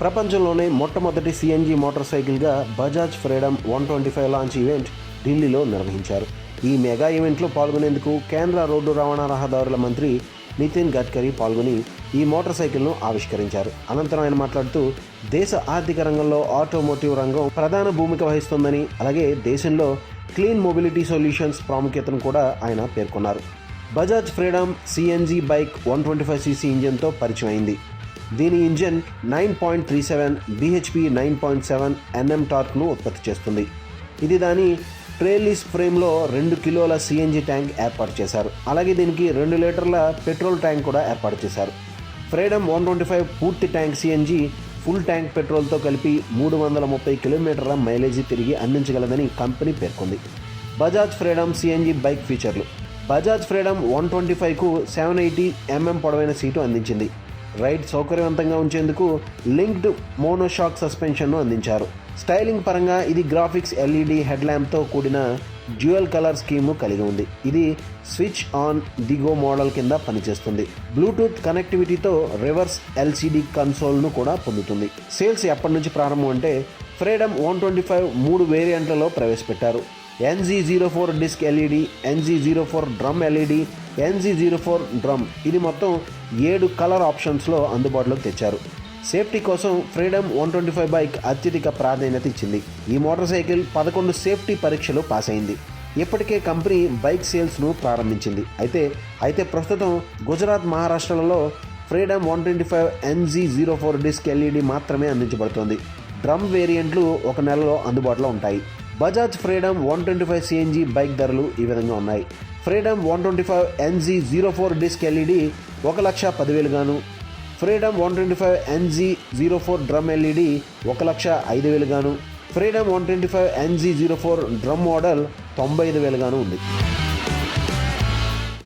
ప్రపంచంలోనే మొట్టమొదటి CNG motor సైకిల్గా Bajaj Freedom one twenty five launch event ఢిల్లీలో నిర్వహించారు. ఈ మెగా ఈవెంట్లో పాల్గొనేందుకు కేంద్ర రోడ్డు రవాణా రహదారుల మంత్రి నితిన్ గడ్కరీ పాల్గొని ఈ మోటార్ సైకిల్ను ఆవిష్కరించారు. అనంతరం ఆయన మాట్లాడుతూ దేశ ఆర్థిక రంగంలో ఆటోమోటివ్ రంగం ప్రధాన భూమిక వహిస్తుందని అలాగే దేశంలో క్లీన్ మొబిలిటీ సొల్యూషన్స్ ప్రాముఖ్యతను కూడా ఆయన పేర్కొన్నారు. Bajaj Freedom CNG bike one twenty five CC ఇంజన్తో పరిచయం అయింది దీని engine nine point three seven BHP nine point seven NM టార్క్ను ఉత్పత్తి చేస్తుంది. ఇది దాని ట్రేలీస్ ఫ్రేమ్లో రెండు కిలోల సిఎన్జి ట్యాంక్ ఏర్పాటు చేశారు. అలాగే దీనికి రెండు లీటర్ల పెట్రోల్ ట్యాంక్ కూడా ఏర్పాటు చేశారు. ఫ్రీడమ్ వన్ ట్వంటీ ఫైవ్ పూర్తి ట్యాంక్ సిఎన్జి ఫుల్ ట్యాంక్ పెట్రోల్తో కలిపి మూడు వందల ముప్పై కిలోమీటర్ల మైలేజీ తిరిగి అందించగలదని కంపెనీ పేర్కొంది. బజాజ్ ఫ్రీడమ్ సిఎన్జి బైక్ ఫీచర్లు. బజాజ్ ఫ్రీడమ్ వన్ ట్వంటీ ఫైవ్కు సెవెన్ ఎయిటీ ఎంఎం పొడవైన సీటు అందించింది. రైడ్ సౌకర్యవంతంగా ఉంచేందుకు లింక్డ్ మోనోషాక్ సస్పెన్షన్ను అందించారు. స్టైలింగ్ పరంగా ఇది గ్రాఫిక్స్ ఎల్ఈడి హెడ్ ల్యాంప్తో కూడిన డ్యూయల్ కలర్ స్కీము కలిగి ఉంది. ఇది స్విచ్ ఆన్ దిగో మోడల్ కింద పనిచేస్తుంది. బ్లూటూత్ కనెక్టివిటీతో రివర్స్ ఎల్సిడి కన్సోల్ను కూడా పొందుతుంది. సేల్స్ ఎప్పటి నుంచి ప్రారంభం అంటే ఫ్రీడమ్ వన్ ట్వంటీ ఫైవ్ మూడు వేరియంట్లలో ప్రవేశపెట్టారు. NG zero four disc LED NG zero four drum LED NG zero four drum. ఇది మొత్తం ఏడు కలర్ ఆప్షన్స్లో అందుబాటులోకి తెచ్చారు. సేఫ్టీ కోసం Freedom one twenty five bike అత్యధిక ప్రాధాన్యత ఇచ్చింది. ఈ మోటార్ సైకిల్ పదకొండు సేఫ్టీ పరీక్షలు పాస్ అయింది ఇప్పటికే కంపెనీ బైక్ సేల్స్ను ప్రారంభించింది. అయితే అయితే ప్రస్తుతం Gujarat మహారాష్ట్రలలో Freedom one twenty five NG zero four disc LED మాత్రమే అందించబడుతోంది. డ్రమ్ వేరియంట్లు ఒక నెలలో అందుబాటులో ఉంటాయి. Bajaj Freedom one twenty five CNG bike ధరలు ఈ విధంగా ఉన్నాయి. Freedom one twenty five NG zero four disc LED ఒక లక్ష పదివేలుగాను Freedom one twenty five NG zero four drum LED ఒక లక్ష ఐదు వేలుగాను Freedom one twenty five NG zero four drum model తొంభై ఐదు వేలుగాను ఉంది.